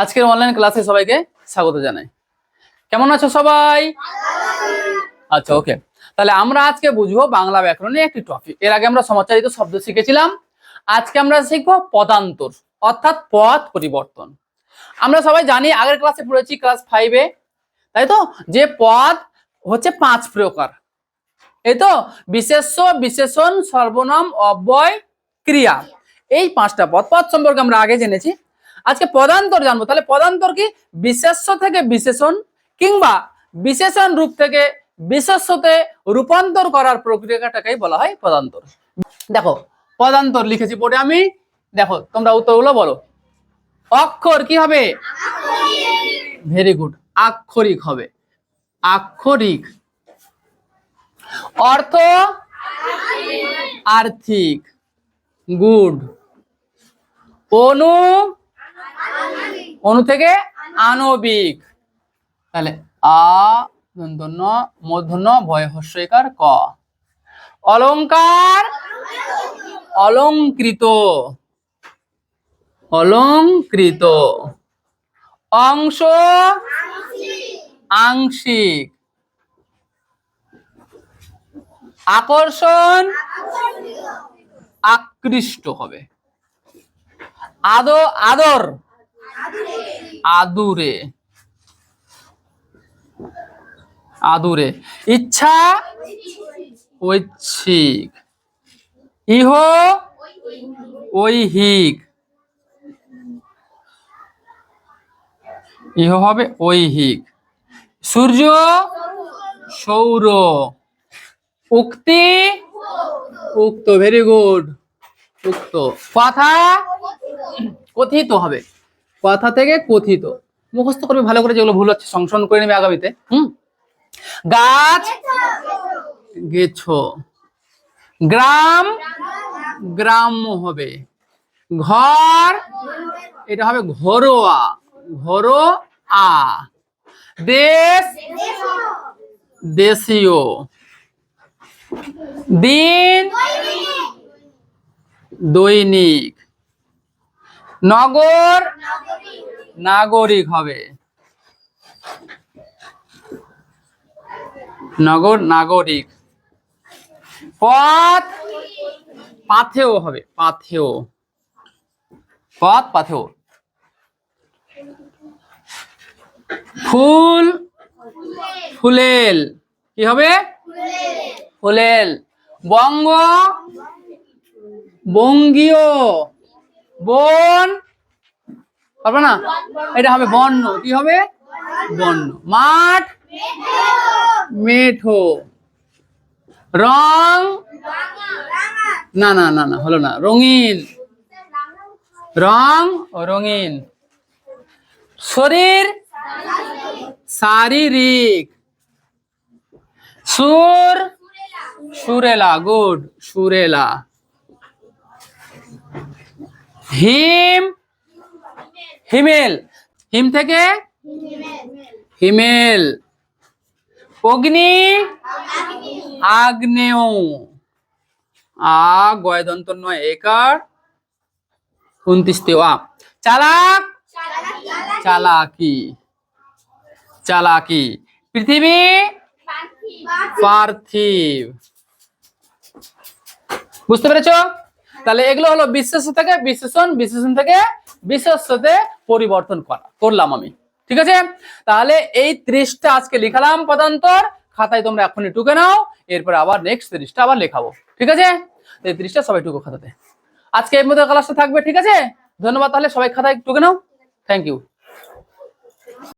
আজকের অনলাইন ক্লাসে সবাইকে স্বাগত জানাই। কেমন আছো সবাই? আচ্ছা ওকে তাহলে আমরা আজকে বুঝব বাংলা ব্যাকরণে একটি টপিক এর আগে আমরা সমাচারিত শব্দ শিখেছিলাম। আজকে আমরা শিখব পদান্তর, অর্থাৎ পথ পরিবর্তন। আমরা সবাই জানি, আগের ক্লাসে পড়েছি ক্লাস ফাইভে তাই তো? যে পদ হচ্ছে পাঁচ প্রকার। এই তো? বিশেষ্য, বিশেষণ, সর্বনাম, অব্যয়, ক্রিয়া। এই পাঁচটা পদ। পদ সম্পর্কে আমরা আগে জেনেছি। আজকে পদান্তর জানব। তাহলে পদান্তর কি? বিশেষ্য থেকে বিশেষণ কিংবা বিশেষণ রূপ থেকে বিশেষ্যতে রূপান্তর করার প্রক্রিয়াটাকেই বলা হয় পদান্তর। দেখো, পদান্তর লিখেছি পড়ে আমি। দেখো, তোমরা উত্তরগুলো বলো। অক্ষর কি হবে? ভেরি গুড আক্ষরিক হবে। আক্ষরিক। অর্থ? আর্থিক। গুড অনু অনু থেকে আণবিক। তাহলে আ, দন্তন্য ভয় হস্যইকার ক। অলংকার অলংকৃত অলংকৃত অংশ আংশিক। আকর্ষণ আকৃষ্ট হবে। আদো, আদর। আদুরে। আদুরে। ইচ্ছা ঐচ্ছিক। ইহ ঐহিক। ইহ হবে ঐহিক। সূর্য সৌর। উক্তি উক্ত ভেরি গুড উক্ত। কথা কথিত হবে। কথা থেকে কথিত। মুখস্থ করবে ভালো করে যেগুলো ভুল হচ্ছে সংশোধন করে নেবে আগামীতে। হুম? গাছ গেছো। গ্রাম গ্রাম্য হবে। ঘর এটা হবে ঘরোয়া। ঘরোয়া। দেশ দেশীয়। দিন দৈনিক। নগর নাগরিক। হবে। নগর নাগরিক। পথ পাথেও হবে পাথেও পথ পাথেও ফুল ফুলেল কি হবে? ফুলেল। বঙ্গ বঙ্গীয়। বন। পারবে না? এটা হবে বন্য কি হবে? বন্য মাঠ? মেঠো। রং? না না না না, হলো না। রঙিন। রং ও রঙিন। শরীর? শারীরিক। সুর? সুরেলা। গুড। সুরেলা। হিম? হিমেল। হিম থেকে? হিমেল। অগ্নি? আগ্নেয়। আ গয়দন্ত নয় একার উনত্রিশ তেওয়া চালাক? চালাকি। চালাকি। পৃথিবী? পার্থিব। বুঝতে পেরেছ? তাহলে এগুলো হলো বিশ্বাস থেকে বিশ্লেষণ বিশ্লেষণ থেকে বিশেষতে পরিবর্তন করা। করলাম আমি। ঠিক আছে? তাহলে এই ত্রিশটা আজকে লিখালাম পদান্তর। খাতায় তোমরা এখনই টুকে নাও, এরপর আবার নেক্সট ত্রিশটা আবার লেখাবো। ঠিক আছে? এই ত্রিশটা সবাই টুকো খাতাতে। আজকে এর মধ্যে ক্লাসটা থাকবে, ঠিক আছে? ধন্যবাদ, তাহলে সবাই খাতায় টুকে নাও। Thank you